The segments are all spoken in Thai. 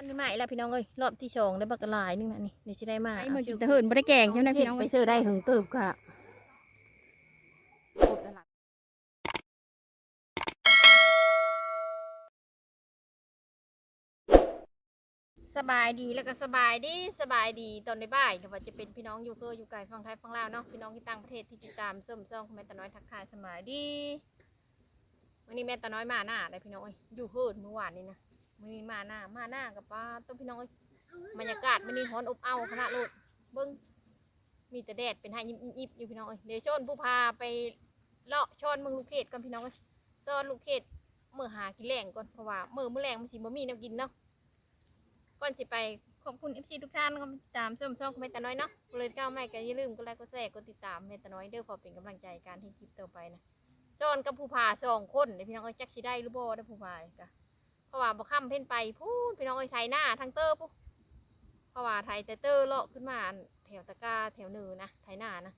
อนนี้ใหม่แล้วพี่น้องเอ้ยรอบที่สองได้บักกะหลายนึงนะนี่เดี๋ยวจะได้มาไอ้มากินแต่เหินไม่ได้แกงใช่ไหมพี่น้องไปซื้อได้หึงตืบค่ะสบายดีแล้วก็สบายดีสบายดีตอนในบ่ายแต่ว่าจะเป็นพี่น้องอยู่เกออยู่ไกลฟังไทยฟังลาวเนาะพี่น้องที่ต่างประเทศที่ติดตามส้มซ่องแม่ตาน้อยทักทายสบายดีวันนี้แม่ตาน้อยมาหน้าได้พี่น้องเอ้ยอยู่เฮิร์ดเมื่อวานนี้นะ วันนี้มาหน้ามาหน้ากับป้าต้นพี่น้องเอ้ยบรรยากาศมันนี่ฮ้อนอบอ้าวขนาดโลดเบิ้งมีแต่แดดเป็นให้ยิบยิบอยู่พี่น้องเอ้ยเดี๋ยวชนผู้พาไปเลาะชอนเมืองลูกเขตกันพี่น้องเอ้ยชอนลูกเขตเมื่อหากินแรงก่อนเพราะว่าเมื่อเมื่อแรงมันสิบ่มีแน้ำกินเนาะก่อนสิไปขอบคุณเอฟซีทุกท่านก็ติดตามชมช่องเมตาน้อยเนาะเลยก้าวไม่ก็อย่าลืมกดไลค์กดแชร์กดติดตามเมตาน้อยเด้อขอเป็นกำลังใจการที่คลิปต่อไปนะจอนกับผู้พาสองคนเดี๋ยวพี่น้องเอ้ยจักสิได้หรือบ่ได้อผู้พาจ้ะ เพราะว่าบ่ค่ำเพ่นไปพูดพี่น้องเอ้ไทยหน้าทางเตอร์ปุ๊เพราะว่าไทยแต่เตอร์เลาะขึ้นมาแถวตะกร้าแถวเนือนะไทยหน้านะ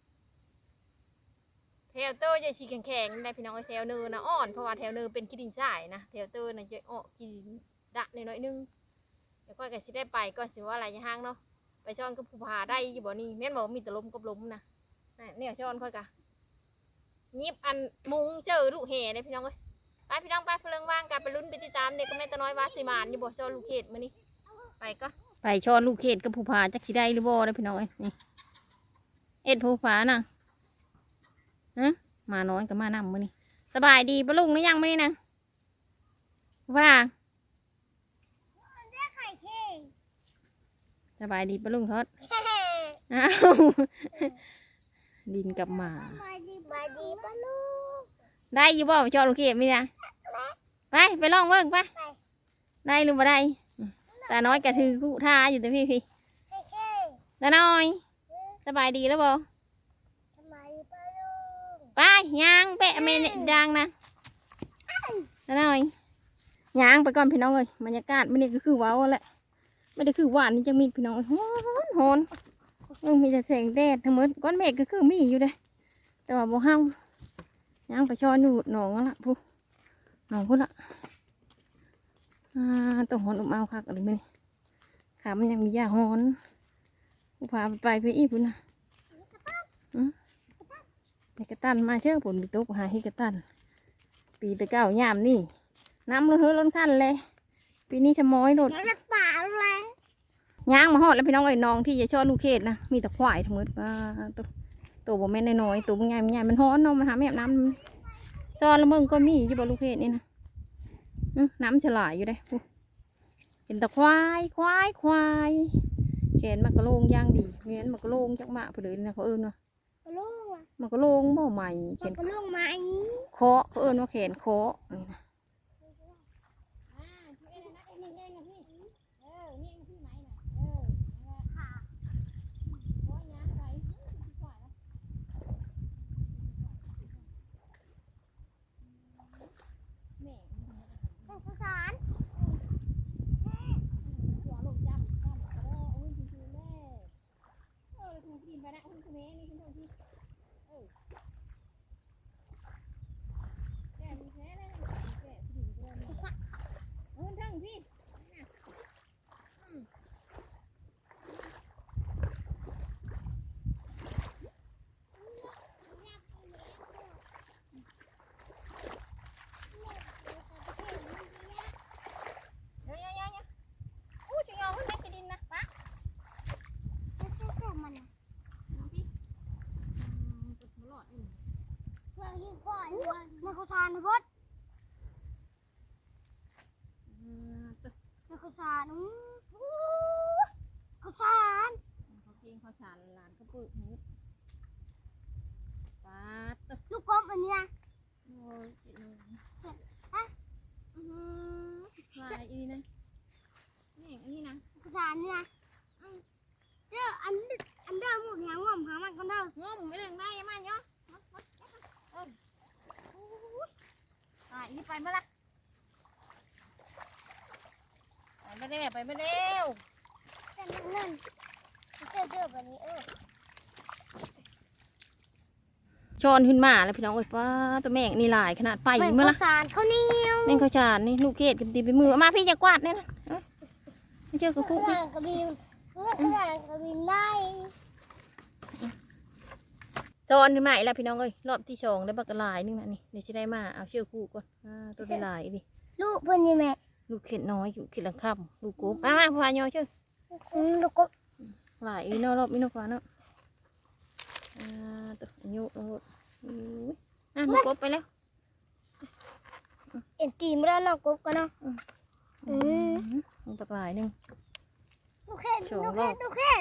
แถวเตอร์จะชีแข็งๆได้พี่น้องเอ้แถวเนือนะอ่อนเพราะว่าแถวเนือเป็นขี้ดินทรายนะแถวเตอร์นะจะอ้อขี้ดินดะหน่อยๆนึงเดี๋ยวก้อยก็สิได้ไปก่อนสิว่าอะไรจะห้างเนาะไปช้อนกับผู้พาได้อยู่บ่นี่แม่นบอกมีแต่ลมกับลมนะน่ะเนี่ยช้อนค่อยกะยิบอันมุงเจอลูกเห่เลยพี่น้องเอ้ย ไปพี่น้องไปเพลิงว่างกันไปลุ้นไปติดตามเด็กก็แม่ตะน้อยว่าสิมานอยู่บ่ช้อนลูกเขตมื้อนี้ไปก็ไปชอนลูกเขตกับผู้พาจักสิได้หรือบ่ได้พี่น้องเอ้ยนี่เอ็ดผู้พาน่ะฮะมาน้อยกับมานำมื้อนี้สบายดีปะลุงหรือยังมื้อนี้นะว่าสบายดีปะลุงทอดอ้าวดินกับหมาบายดีบายดีปะลูกได้อยู่บ่ชอนลูกเขตมั้ยนะ ไปไปลองเบิ่งไปได้หรือบ่ได้ตาน้อยกระถือกู้ท่าอยู่แต่พี่พี่เฮ้เฮ้ตาน้อย สบายดีแล้วบ่ทำไมปะลูกไปย่างแปะเมนดังนะแล้วหน่อยย่างไปก่อนพี่น้องเอ้ยบรรยากาศมันนี่ก็คือว้าวแหละไม่ได้คือหวานนี่จะมีพี่น้องเอ้ยฮ้อนฮ้อนยังมีแต่แสงแดดทั้งหมดก้อนเมฆก็คือมีอยู่เด้แต่ว่าบ่เฮาย่างไปช้อนอยู่หนองนั่นละพู หนองพูดละอ่าต้องหอนอมเอาคักอะไรมั้ยขามันยังมียาหอนผู้พาไปไปอีกพุ่นนะเฮกะตันมาเชื่อผลปีตุกหาเฮกะตัน ปีตะเก้ายามนี่ น้ำเลยเฮ้ยล้นขั้นเลย ปีนี้จะม้อยโดดมันจะป่าอะไรย่างมาหอดแล้วพี่น้องไอ้น้องที่จะชอบลูกเขตนะ มีแต่ควายทั้งหมดว่าตัวตัวบ่แม่นน้อยๆตัวมันใหญ่มันใหญ่มันฮ้อนเนาะมันหาแม่น้ำ จอนละมึงก็มีอยู่บ่ลูกเขตนี่นะอื้อน้ำฉลายอยู่ได้ปุ๊เห็นแต่ควายควายควายแขนมันกระโลงย่างดีเมียนมันกระโลงจักหมาผู้เดินนะเขาเอิ้นว่าปะลูกอะมันกระโลงบ่ใหม่แขนปะลูกไหมเคาะเขาเอิ้นว่าแขนเคาะนี่นะ อ่าช่วยนะเอ็นเอ็นนะพี่เออนี่พี่ไหมน่ะเออค่ะโอ้ยย่างไปก่อนนะ แม่ เป็นภาษา หัวลงจับจับก็ได้โอ้ยจริงๆแม่เออถูกกินไปนะโอ้ยคุณแม่นี่คุณทางที่เออแกมีแพ้เลยแกถึงก็ได้เออทั้งที่ เดี๋ยวยังยังยังอู้จะยอมให้แม่กินดินนะปะ มัน น้องพี่อืมกดหัวหลอดอยู่ เพ่อที่ควายมันเขาทานนะพด อืมตัว มันเขาทานเขาทาน เขาเก่งเขาฉานหลานเขาปึกหูปาดตัว ลูกกบอันเนี้ย โอ้ยเจ็บเลยอือหือลายอีนี่นะนี่อันนี้นะ เขาทานเนี่ยเดี๋ยวอันอันเดิมหมดยังงอมหามันก็เดิม ง้อมึงไม่เรื่องได้ยังมันเนาะมามาเออโอ้ยตายนี่ ไปเมื่อไรไปไม่ได้ไปไม่ได้แต่นั่นนั่นเจอเจอแบบนี้เออช้อนขึ้นมาแล้วพี่น้องเอ้ยว้าตัวแม่งนี่หลายขนาดไปเหมือนเมื่อข้าละวสารข้าวเหนียวแม่งเขาจานนี่ลูกเขตกันตีไปมือเอามาพี่จะกวาดเนี่ยนะเอาไม่เจอกระคุกกนี่ระบินเพื่อนกระบินได้ ซ้อนขึ้นมาอีกแล้วพี่น้องเอ้ยรอบที่สองได้บักกะลายนึงนะนี่เดี๋ยวจะได้มาเอาเชือกคู่ก่อนอ่าตัวได้หลายดิลูกเพื่อนยังไงลูกเข็ดน้อยอยู่เข็ดหลังค่ำลูกกบอ่าพายอเชือกลูกก็หลายอีเนอะรอบอีเนอะกว่าเนาะอ่าตัวอายุตัวอุ้ยอะลูกกบไปแล้วเอ็นตีมาแล้วน้องกบกันเนาะอืมอืมบักหลายหนึงลูกแค่สองลูกรแค่อบลูกแค่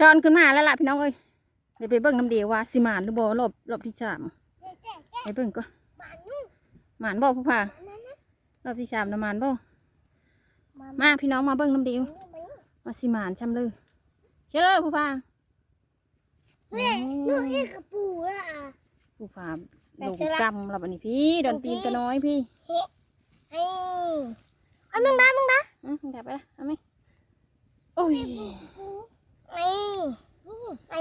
ช้อนขึ้นมาแล้วล่ะพี่น้องเอ้ยเดี๋ยวไปเบิ่งน้ำเดียวว่าสิหมานหรือบ่รอบรอบที่สามแจ๊แจ๊แจ๊ไปเบิ่งก็มานุ่งหมานบ่ผู้พานั่นนะรอบที่สามนะหมานบ่มามาพี่น้องมาเบิ่งน้ำเดียวมาว่าสิหมานช่ำเลยเชื่อเลยผู้พาเฮ้ยลูกนี่กระปูอะผู้พาลงกำแล้วบัดนี้พี่โดนตีนตัวน้อยพี่ไอ้เอามึงได้มึงได้อะมึงดับไปละเอาไหมโอ้ย ไอ้ไอ้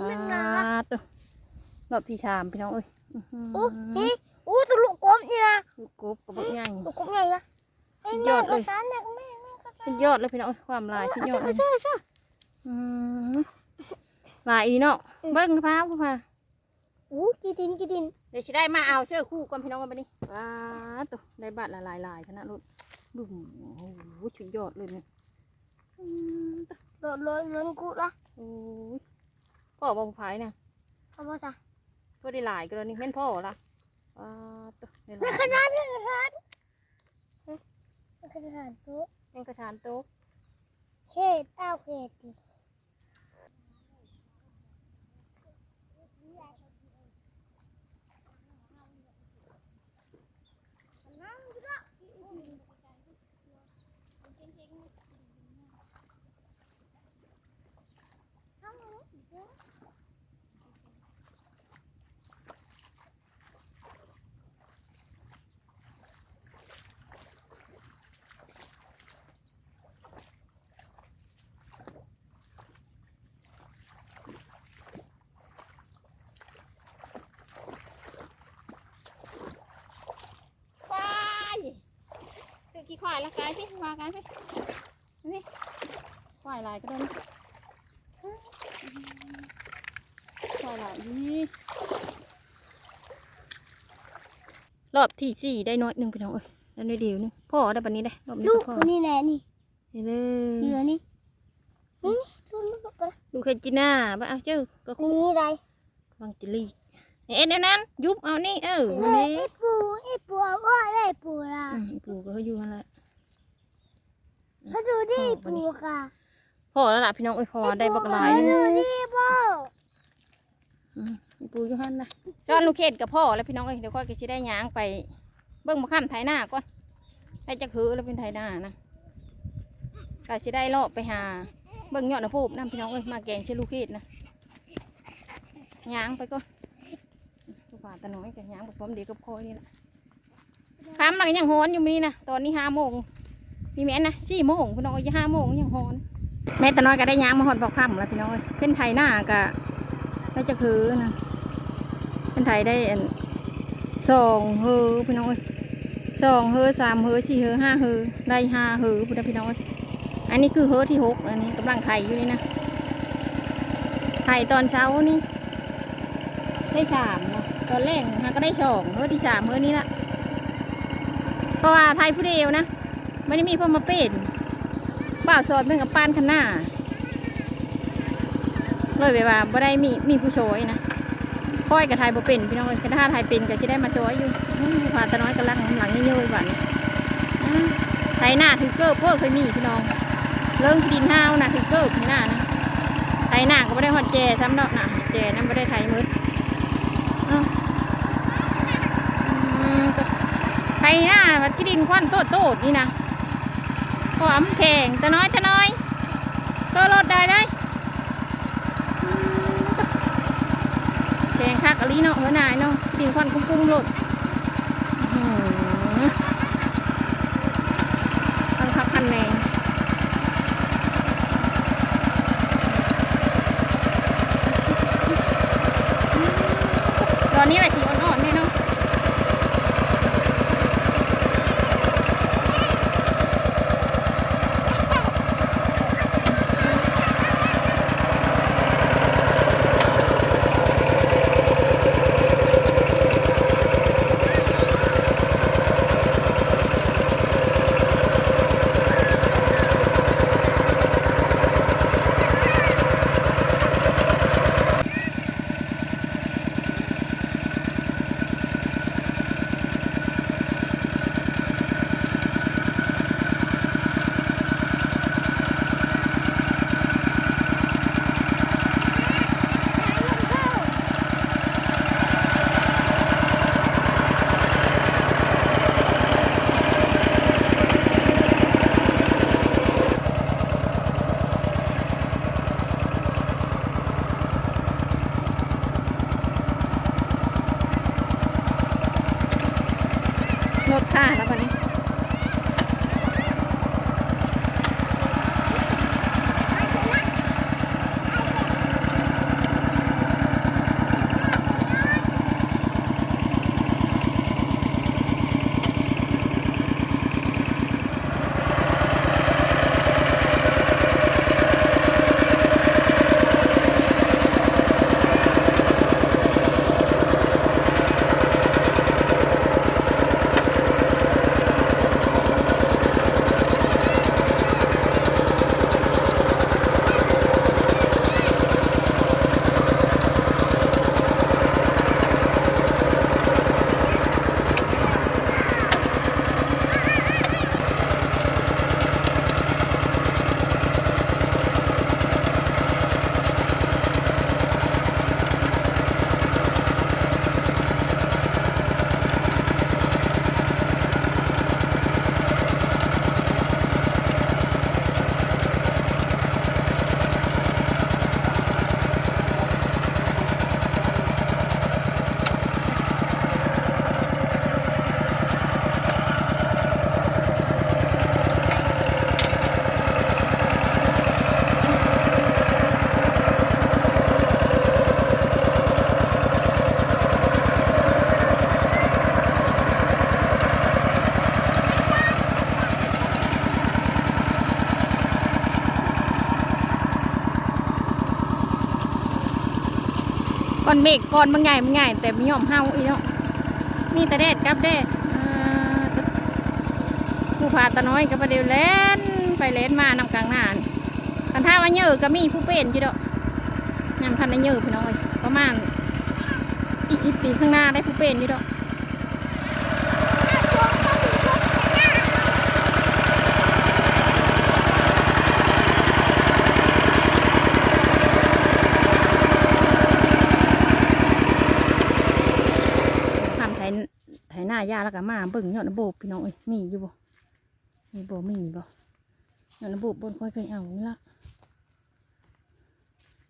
อ่ามึงได้ตัวรอบที่สามพี่น้องเอ้ยอื้อหืออู้นี่อู้ตัวลูกกบนี่นะลูกกบกับบักใหญ่ลูกกบไงนะไอ้สุดยแม่อดเลก็ยสานแม่ก็แม่แม่ก็สานขึ้นยอดเลยพี่น้องเอ้ยความลายขึ้นยอดเลยใช่ใช่อืมลายดีเนาะเบิ้งพาผู้พาอู้กีดินกีดินเดี๋ยวสิได้มาเอาเสื้อคู่ก่อนพี่น้องกันไปนี่ว้าตัวได้บัตรละลายลายชนะรุ่นบุ้มโอ้โหชุดยอดเลยเนี่ยอืมตัว โดดเลยมันกูละโอ้ยพ่อบอกผู้พายเนี่ยเอาบ่ซะพ่อได้หลายกันแล้วนี่แม่นพ่อละว้าตัวได้หไม่ลายขนาดไม่ขนาดไม่ขนาดตัวแม่งกระชานโต๊ะเขตเต้าเขตควายคือ กี่ควายละกายพี่วากายพี่นี่ควายลายก็ได้นะควายหลายนี่รอบที่สี่ได้น้อยหนึ่งพี่น้องเอ้ยแล้วได้เดียวหนึงพ่อได้ปันนี้ได้รอบนี้ลูก็กพ่อคนนี้แหละนี่นี่เลเหลืยอนี่นี่นี่ลูกลูกไปดูเคยจีน่าบ้าเอาเจ้าก็คุนี่ไรวางจิลี่เอ็นนั้น ยุบเอานี่เออเอ้นี่ยไอ้ปูไอ้ปูว่าได้ปูละอืมปู่ก็เขาอยู่นั่นแหละเขาดูดิปูค่ะ พ่อแล้วล่ะพี่น้องเอ้ยพอได้บักหลายเขาหนึง ดูดิปูอืม ปู่อยู่หันนะซ้อนลูกเขตกับพ่อแล้วพี่น้องเอ้ยเดี๋ยวค่อยก็จะได้ยางไปเบิ้งมาข้ามไถหน้าก่อนได้จะคือแล้วเป็นไถหน้านะก็จะได้เลาะไปหาเบิ้งยอดนะพูบน้ำพี่น้องเอ้ยมาแกงเชื่อลูกเขตนะยางไปก่อนลูกป่าตาน้อยกับยางไปพร้อมเดียวกับพ่อนี่แหละค้ำมันก็ยังฮอนอยู่มีนะตอนนี้ห้าโมงมีแม่นะสี่โมงพี่น้องเอ้ยห้าโมงยังฮอนแม่ตาน้อยก็ได้ยางมาฮอนพอค่ำแล้วพี่น้องเอ้ยเป็นไถหน้าก็ได้จะคือนะเป็นไถได้สองเฮอพี่น้องเอ้ยสองเฮอสามเฮอสี่เฮอห้าเฮอได้ห้าเฮอพี่น้องพี่น้องเอ้ยอันนี้คือเฮอที่หกอันนี้กำลังไข่อยู่นี่นะไข่ตอนเช้านี่ได้สามเนาะตอนแรกฮะก็ได้สองเฮอที่สามเฮอนี้ละเพราะว่าไทยผู้เดียวนะไม่ได้มีพ่อมาเป็นบ่าวสอนเพื่อนกับปานขนหน้า เลยแบบว่าบ่ได้มีมีผู้โชยนะค่อยกับไทยบ่เป็นพี่น้องเอ้ยถ้าไทยเป็นก็จะได้มาช่วยอยู่ผ่าตาน้อยกำลังหลังนี่เยอะๆบัดนี้อื้อไทยหน้าถือเกิบเพิ่เคยมีพี่น้องเรื่องดินห้าวนะถือเกิบที่หน้านะไทยหน้าก็ไม่ได้ฮอดแจซ้ำดอกนะแจนั่นไม่ได้ไทยมืดอ้าวอืมก็ไทยหน้าวัดที่ดินควันโตดโตดนี่นะความแข็งตาน้อยตาน้อยก็รถได้ได้ แกง คักอะลีเนาะเฮ้ยนายเนาะปิงควันกุ้งๆหลด อนเมฆก้อนบางใหญ่บางใหญ่แต่ไม่ยอมเฮาอีเนาะมีแต่แดดกับแดดผู้พาตาน้อยกับประเดี๋ยวเล่นไปเล่นมานำกลางหน้านคันท่าว่าเยอะก็มีผู้เป็นจีดอกยำพันได้เยอะพี่น้อยประมาณอีสิบปีข้างหน้าได้ผู้เป็นจีดอกทำไถไถหน้ายา แล้วก็มาเบิ่งยอดระบบพี่น้องเอ้ยมีอยู่บ่มีบ่มีบ่ยอดระบบบนค่อยเคยเอานี่ละ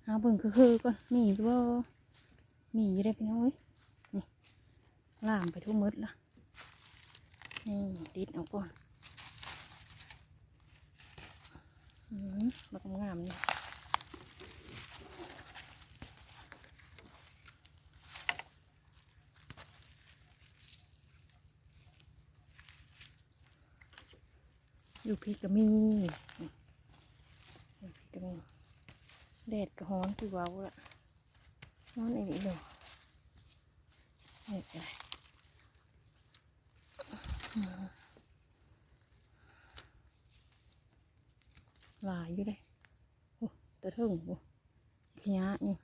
เอาเบิ่งคือๆก่อนมีอยู่บ่มีอยู่ได้พี่น้องเอ้ยนี่ล่ามไปทั่วหมดละนี่ติดเอาก่อนอืมบักงามนี่ อยู่พี่ก็มีอยู่พี่ก็มีแดดก็ฮ้อนคือว้าละฮ้อนอีกเลยนี่อะไรอืมหลายอยู่เลยโอ้ตะเทิงโอ้ขยะนี่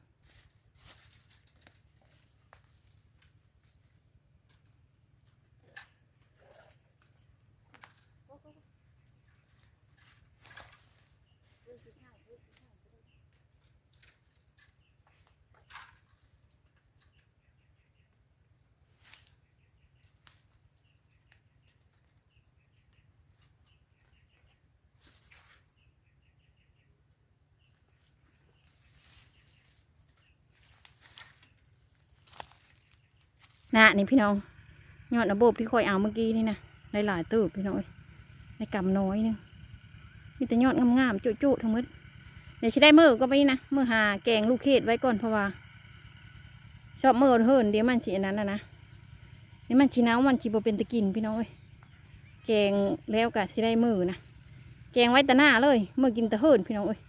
นะนี่พี่น้องยอดระบบที่คอยเอาเมื่อกี้นี่นะหลายๆตืบพี่น้องเอ้ยในกำน้อยหนึงมีแต่ยอดงามๆจุๆทั้งหมดเดี๋ยวชิได้มือก็ไปนี่นะมือหาแกงลูกเขตไว้ก่อนเพราะว่า ชอบมือเฮินเดี๋ยวมันชีนั้นนะนะเดี๋ยวมันชีน้ำมันชีโบเป็นตะกินพี่น้องเอ้ยแกงแล้วกะชิได้มือนะแกงไว้แต่หน้าเลยมือกินแตะเฮินพี่น้องเอ้ย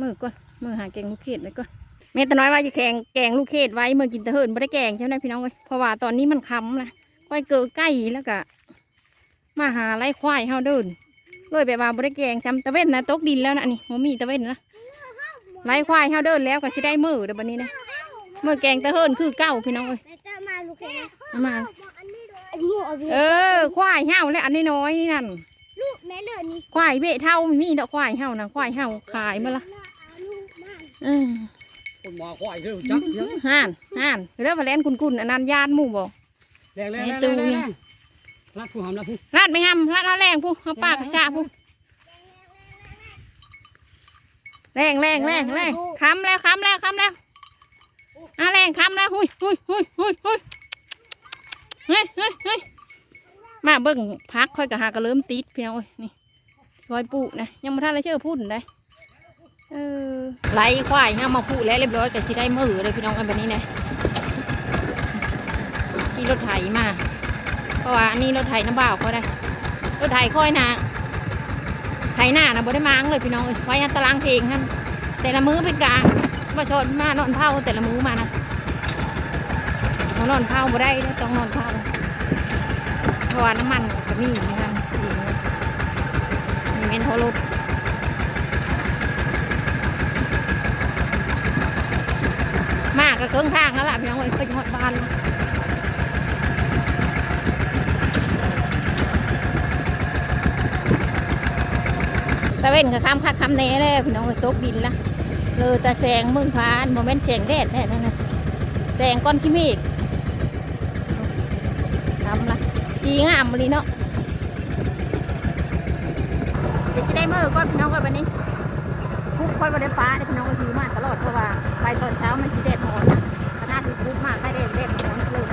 มือก่อนมือหาแกงลูกเขตไว้ก่อน แม่ตาน้อยว่าจะแกงแกงลูกเขตไว้เมื่อกินแตะเฮินไม่ได้แกงใช่ไหมพี่น้องเอ้ยเพราะว่าตอนนี้มันค้ำนะควายเกิดใกล้แล้วก็มาหาไล่ควายเฮาเดินเลยแบบว่าไม่ได้แกงจำตะเว้นนะตกดินแล้วนะนี่หัวมีตะเว้นนะไล่ควายเฮาเดินแล้วก็สิได้มือเดี๋ยวบันนี้นะเมื่อแกงตะเฮินคือเก้าพี่น้องเอ้ยแม่จะมาลูกแค่เอามาอันนี้ด้วยอันนี้เอาไปเออควายเฮาและอันน้อยๆนี่นั่นลูกแม่เหลือนี่ควายเบะเท่ามีดอกควายเฮานะควายเฮาขายมาละลูกมาอืม คนมาควายเรื่องจักเยอะห่านห่านเรือพะแลนกุนๆอันนั้นยานหมู่บ่แรงแรงแรงตูแรงเนี่แรยงรัดผู้หำรัดผู้ลาดไม่ห้ำลาดลาดแรงผู้เอาปากกระชากผู้แรงแรงแรงแรงค้ำแล้วค้ำแล้วค้ำแล้วอะแรงค้ำแล้วหุยหุยหุยหุยหุยเฮ้ยเฮ้ยเฮ้ยมาเบิ่งพักค่อยกะหากระเริ่มติดพี่น้องเอ้ยนี่รอยปูนะยังไม่ทันอะไรเชื่อพูดได้เออ ไล่ควายห้ามาพูแล้วเรียบร้อยก็สิได้มือเลยพี่น้องอันแบบนี้นะขี่รถไถมา เพราะว่าอันนี้รถไถน้ำบ่าวเขาได้ รถไถค่อยนาไถหน้านะบ่ได้มางเลยพี่น้องไว้อันตารางเพลงท่านแต่ละมือเป็นกลางมาชนมานอนเผาแต่ละมือมานะเอานอนเผาบ่ได้ต้องนอนเผาเพราะว่าน้ำมันก็มีอยู่นั่นอยู่มีเมนโทรรถมา กก็เครื่องทางแล้วล่ะพี่น้องเอ้ยไปจังหวัดบ้านแล้วตะเวนกับคำคักคำแหน่เลยพี่น้องเอ้ยตกดินละเลยต่แสงมืองพานโมเมนต์แสงแดดแน่นั่นนะแสงก้อนขี้เมฆทำละสีงามเลยเนาะเดี๋ยวสิได้เมื่อก่อนพี่น้องก่อนวันนี้คุกค่อยบริฟ้าเดี๋ยวพี่น้องก็ถือมาตลอดเพราะว่า ไปตอนเช้ามันสีแดดหอนขนาดที่คุกมากไม่ได้แดดหอนเลย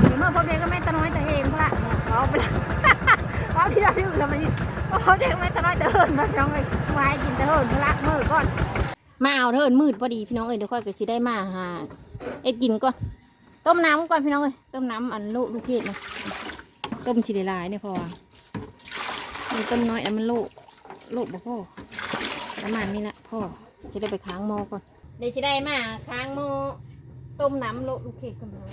เดี๋ยเมื่อพบเด็กก็แม่ตะน้อยตะเฮงพละเอาไปละเอาพี่เราดูแล้วมันเขาเด็กไม่ตะน้อยเดินมาพี่น้องเอ้ยมาให้กินเดินมาละมือก่อนมาเอาเดินมืดพอดีพี่น้องเอ้ยเดี๋ยวค่อยก็สิได้มาหาเอ็ดกินก่อนต้มน้ำก่อนพี่น้องเอ้ยต้มน้ำอันลูกลูกเพชรนะต้มชีลายเนี่ยพอมันต้มน้อยแล้วมันลูกลูกบ่พ่อประมาณนี้ละพ่อจะได้ไปค้างโมก่อน เดี๋ยวสิได้มาค้างโมต้มน้ำโลลูกเพชรกันเลย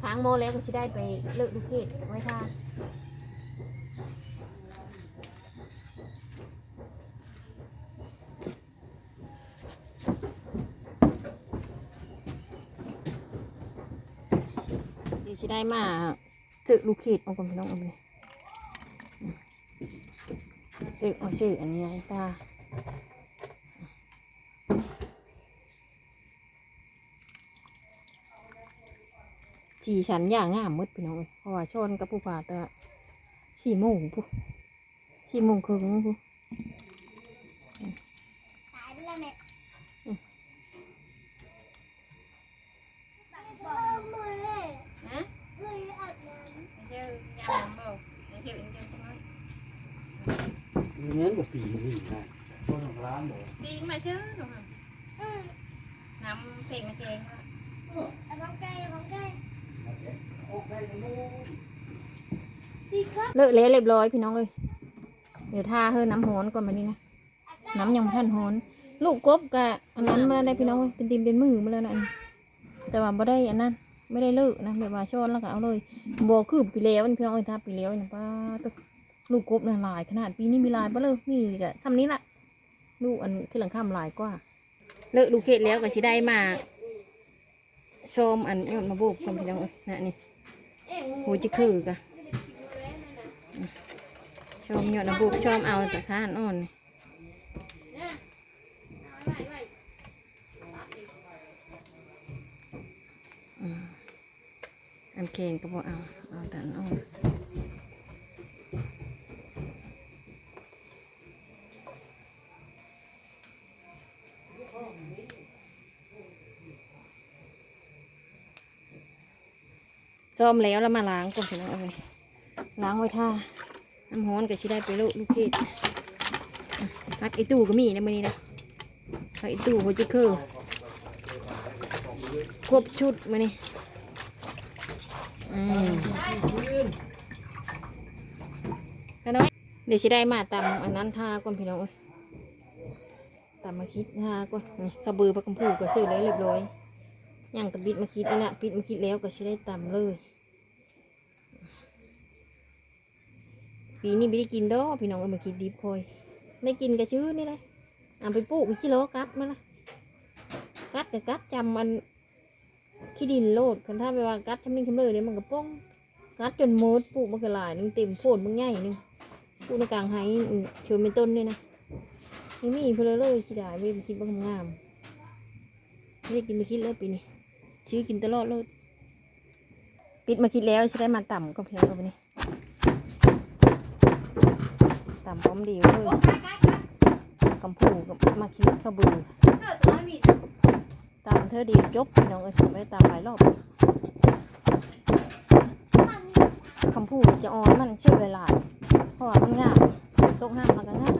ค้างโมแล้วก็สิได้ไปเลิกลูกเพชรไว้ค่ะเดี๋ยวจะได้มาซื้อลูกขีดเอาก่อนพี่น้องเอาไปเลยซื้อเอาซื้ออันนี้ไอ้ตา สีฉันอย่างงามมืดพี่น้องเอ้ยเพราะว่าชนกับผู้ผ่าแตะสี่โมงผู้สี่โมงครึ่งผู้ตายไปแล้วแม่มือเลยฮะมืออาบน้เจ้ายามเบาเจ้าเจ้าจังน้อยเงี้ยกับปีนี่นะคนของร้านบอกดีมาเชื่อหนูำอืมน้ำเพลงมาเพลงเอาบังไก่เอาบังไก่ เลิกแล้วเรียบร้อยพี่น้องเอ้ยเดี๋ยวทาเฮ้น้ำหอนก่อนมานี่นะน้ำยังท่านหอน ลูกกบกะอันนั้นมาได้พี่น้องเอ้ยเป็นตีมเป็นมือมาแล้วนะอันนี้แต่ว่าบ่ได้อันนั้นไม่ได้เลิกนะแบบว่าช้อนแล้วก็เอาเลยบ่คือปีแล้วพี่น้องเอ้ยทาปีแล้วนี่ป้าตึกลูกกบน่ะหลายขนาดปีนี้มีลายบ่เลยนี่ก็ซ้ำนี้ละลูกอันที่หลังข้ามหลายกว่าเลิกลูกเขตแล้วก็สิได้มาชมอันยอดมาโบกคนพี่น้องเอ้ยนะนี่ หจิคือกะชมยอดมาโบกชมเอาแต่ข้านอ่อนอืมอันเคงก็บอกเอา เอาแต่นอ่อน ซ่อมแล้วแล้วมาล้างก่อนพี่น้องเอาไว้ล้างไว้ท่าน้ำฮ้อนก็ชิได้ไปโลลูกเกดพักไอตู้ก็มีนะมือนี้นะพักไอตู้หัวจุกคือครบชุดมือนี้อืมกันน้อยเดี๋ยวชิได้มาตำอันนั้นท่าก่อนพี่น้องเอ้ยตำมาคิดท่าก่อนนี่กระบือปลากระพูก็ซื้อแล้วเรียบร้อยย่างตะบิดมาคิดแล้วละปิดมาคิดแล้วก็ชิได้ตำเลย ปีนี้ไม่ได้กินดอกพี่น้องเอามากินดิบคอยได้กินกระชื้อนี่เลยเอาไปปลูกกิโลกัดมาละกัดแต่กัดจำมันขี้ดินโลดคนถ้าไปว่ากัดทำนิ่งทำเลยเดี๋ยมันก็ป้องกัดจนหมดปลูกมันก็หลายนึงเต็มโพดมันใหญ่นึงปลูกในกลางไห้เชิญเป็นต้นเลยนะไม่มีเพนเลยเลยขี้ดาไม่ไปกินบ้างงามไม่ได้กินมาคิดเลยปีนี้ชื่อกินตลอดเลยปิดมาคิดแล้วจะได้มาต่ำก็เพียงเท่านี้ ตำพร้อมเดียวเลยกำพูกับมาคิดขบือตำเธอเดียวจบพี่น้องเอ้ยไม่ได้ตำหลายรอบคำพูดจะอ่อนมันเชื่อหลาเพราะว่ามันง่ามตกห้ามมันก็งาม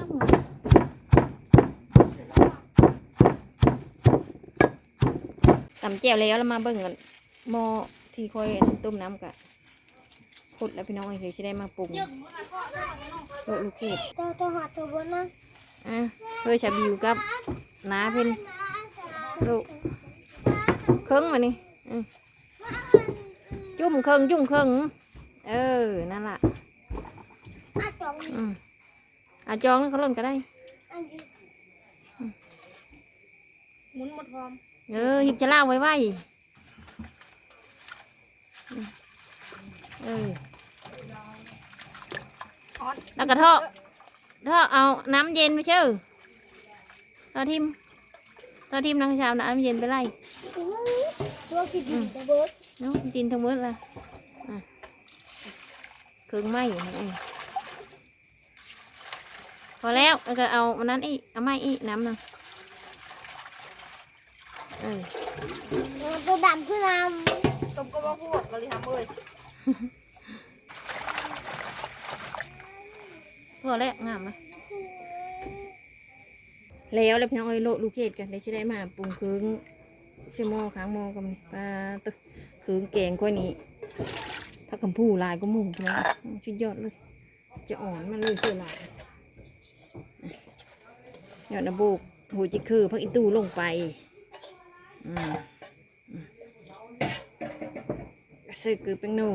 ตำแจ่วแล้วแล้วมาเบิ่งกันหม้อที่ค่อยต้มน้ำกะพุดแล้วพี่น้องเอ้ยเดี๋ยจะได้มาปรุง โลลูกเกดเจ้าตัวหอดตัวบนนะอะเฮ้ยชาบิวกับน้าเพิ่นลูกเครื่องมานี่อืมจุ่มเครื่องจุ่มเครื่องเออ นั่นล่ะอาจองอืมอาจองนั่นเขาล่นก็ได้อันนี้หมุนหมดพร้อมเออหิบจะล่าไว้ไว้อืมเออ แล้วก็ทอดทอดเอาน้ำเย็นไปเชื่อทอดทิมทอดทิมนางชาวน้ำเย็นไปไล่ตัวกินดีตัวเบิร์ดเนาะจินทั้งหมดละอะเครื่องไหม้นั่นเองพอแล้วแล้วก็เอาอันนั้นอีกเอาไม้อีกน้ำหนึงเออตัวดำขึ้นน้ต้มก็บ่พูดบริหารเอ้ย อแล้วงามนะแล้วแล้วพี่น้องเอ้ยโลลูกเกดกันได้ชิได้มาปรุงคืงเชื่อมอค้างมอกันปลาตัวเครื่องแกงกว่านี้ผักกำพูลายก็มูพี่น้องชุดยอดเลย จะอ่อนมันเลยเชื่อลายยอดนะโบกหูจิคือพักอีตู้ลงไปอืมซื้อคือเป็นนู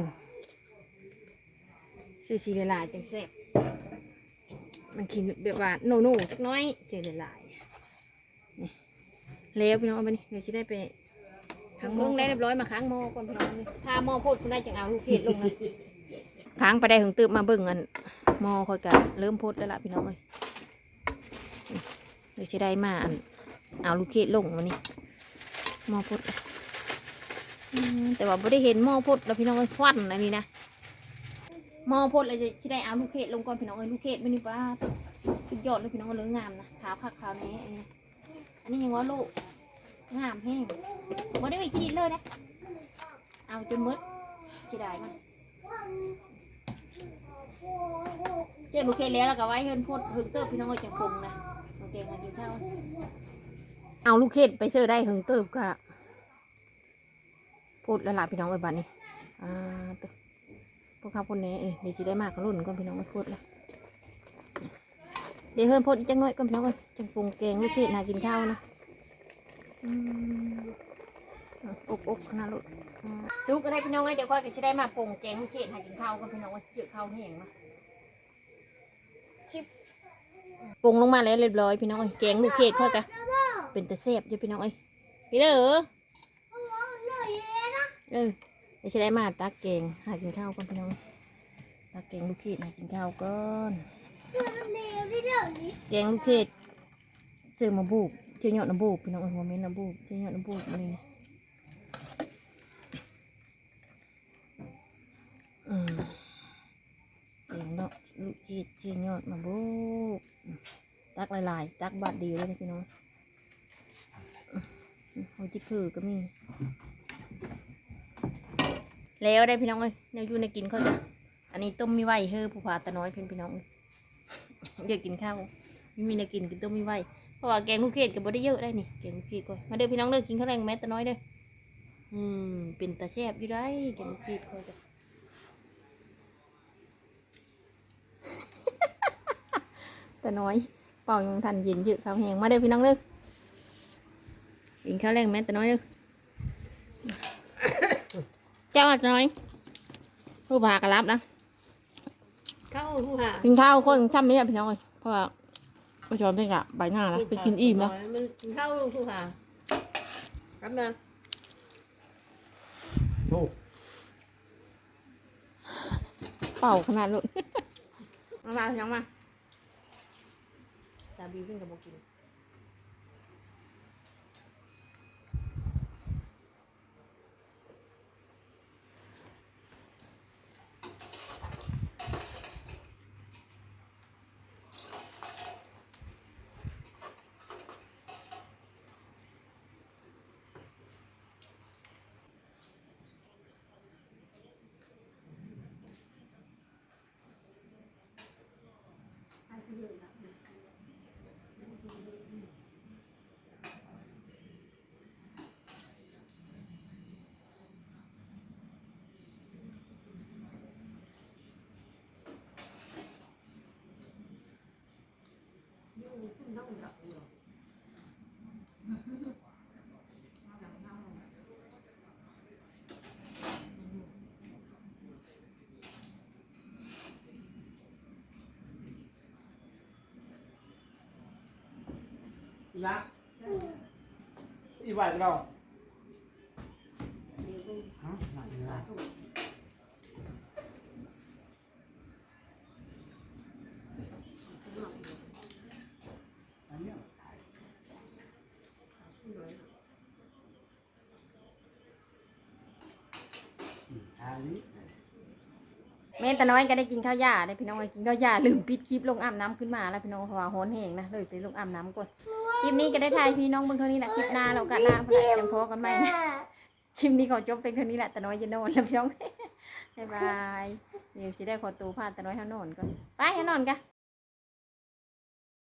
ซื้อชีละลาจังแซ่ มันกินแบบว่าโนโน่จักหน้อยเจอละลายนี่แล้วพี่น้องเอาไปนี่เดี๋ยวจะได้ไปค้างหม้อแล้วเรียบร้อยมาค้างหม้อก่อนพี่น้องนี่ถ้าหม้อโพดคุณได้จังเอาลูกเห็ดลงนะค้างไปได้ถึงตืบมาเบิ่งอันหม้อค่อยกะเริ่มโพดแล้วล่ะพี่น้องเอ้ยเดี๋ยวจะได้มาอันเอาลูกเห็ดลงวันนี้หม้อโพดอืมแต่ว่าไม่ได้เห็นหม้อโพดแล้วพี่น้องเอ้ยควันอันนี้นะห ม้อโพดเลยจะได้เอาลูกเห็ดลงก่อนพี่น้องเอ้ยลูกเห็ดไม่นี่ป้าสุดยอดเลยพี่น้องเอ้ยเลยงามนะขาวคักขาวนี้เองอันนี้ยังว่าลูกงามแห้งบ่ได้ไปกินอีกเลยนะเอาจนหมดสิได้มั้ยเจ้าลูกเห็ดแล้วแล้วก็ไว้เฮินโพดเฮิงเติบพี่น้องเอ้ยจังคงนะโอเคมากินข้าวเอาลูกเห็ดไปเชื่อได้เฮิงเติบก็พูดแล้วล่ะพี่น้องไว้บัดนี้อ่าตัว พวกข้าวคนนี้เอ้ยเดี๋ยวสิได้มากกระรุ่นก่อนพี่น้องไว้พูดแล้วเดี๋ยวเฮินโพดอีกจังน้อยก่อนพี่น้องเอ้ยจังปรุงแกงลูกเห็ดน่ากินข้าวนะอืมอะอกอกขนาดลูกอ่าซุกอะไรพี่น้องเอ้ยเดี๋ยวค่อยก็สิได้มาปรุงแกงลูกเห็ดน่ากินข้าวก่อนพี่น้องเอ้ยเยอะข้าวแห้งนะปรุงลงมาแล้วเรียบร้อยพี่น้องเอ้ยแกงลูกเขตค่อยกะเป็นตะเสบจ้ะพี่น้องเอ้ยพี่เด้อำเหนื่อ ยเลยนะเออเดี๋ยวจะได้มาตักแกงหากินข้าวก่อนพี่น้องตักแกงลูกเขตหากินข้าวก่อนเหนื่อยมันเร็วที่เดี๋ยวนี้แกงลูกเขตซื้อมาบูบเจียวเหยอดน้ำบูบพี่น้องเอ้ยโมเมนต์น้ำบูบเจียวเหยอดน้ำบูบมาเลยนะอืมแกงเนาะลูกเขตเจียวเหยอดมาบูบอืมตักหลายๆตักบาดเดียวเลยนะพี่น้องหัวจิคือก็มี แล้วได้พี่น้องเอ้ยแนวอยู่ในกินเขาจะอันนี้ต้มมีไหวเฮ้อผู้ผาตาน้อยเพิ่นพี่น้องเดี๋ยวกินข้าวไม่มีแนกินกินต้มมีไหวเพราะว่าแกงลูกเกดก็บ่ได้เยอะได้นี่แกงลูกเกดก็มาเด้อพี่น้องเด้อกินข้าวแรงแม่ตาน้อยเด้ออืมเป็นตาแซ่บอยู่ได้แกงลูกเกดก็จ้ะตาน้อยเป่ายังทันเย็นเยอะข้าวแห้งมาเด้อพี่น้องเด้อกินข้าวแรงแม่ตาน้อยเด้อ เจ้าอาจน้อยผู้พากระลับนะเข้าผู้หากินข้าวคนช่ำนี้อะพี่น้องเอ้ยเพราะว่าไปจอมเป็นกะใบหน้านะไปกินอิ่มแล้วมันเข้าผู้หาครับนะโอ้เป่าขนาดลูกมามาพี่น้องมาตาบีขึ้นกับโบกิน 이거 나온다. นะอีกับเราฮะหนักเลยอันเมนนี้แม่ตาน้อยก็ได้กินข้าวหญ้าได้พี่น้องกินข้าวหญ้าลืมปิดคลิปลงอาบน้ำขึ้นมาแล้วพี่น้องเพราะว่าโหนแห้งนะเลยไปลงอาบน้ำก่อน คลิปนี้ก็ได้ถ่ายพี่น้องเบิ่งเท่านี้แหละคลิปหน้าเรากัดล่างเพื่อนจังพอกันใหม่นะคลิปนี้ขอจบเป็นเท่านี้แหละตาน้อยจะนอนแล้วพี่น้องบ๊ายบายเดี๋ยวจะได้ขอตัวพาตาน้อยเฮานอนก่อนไปเฮานอนกัน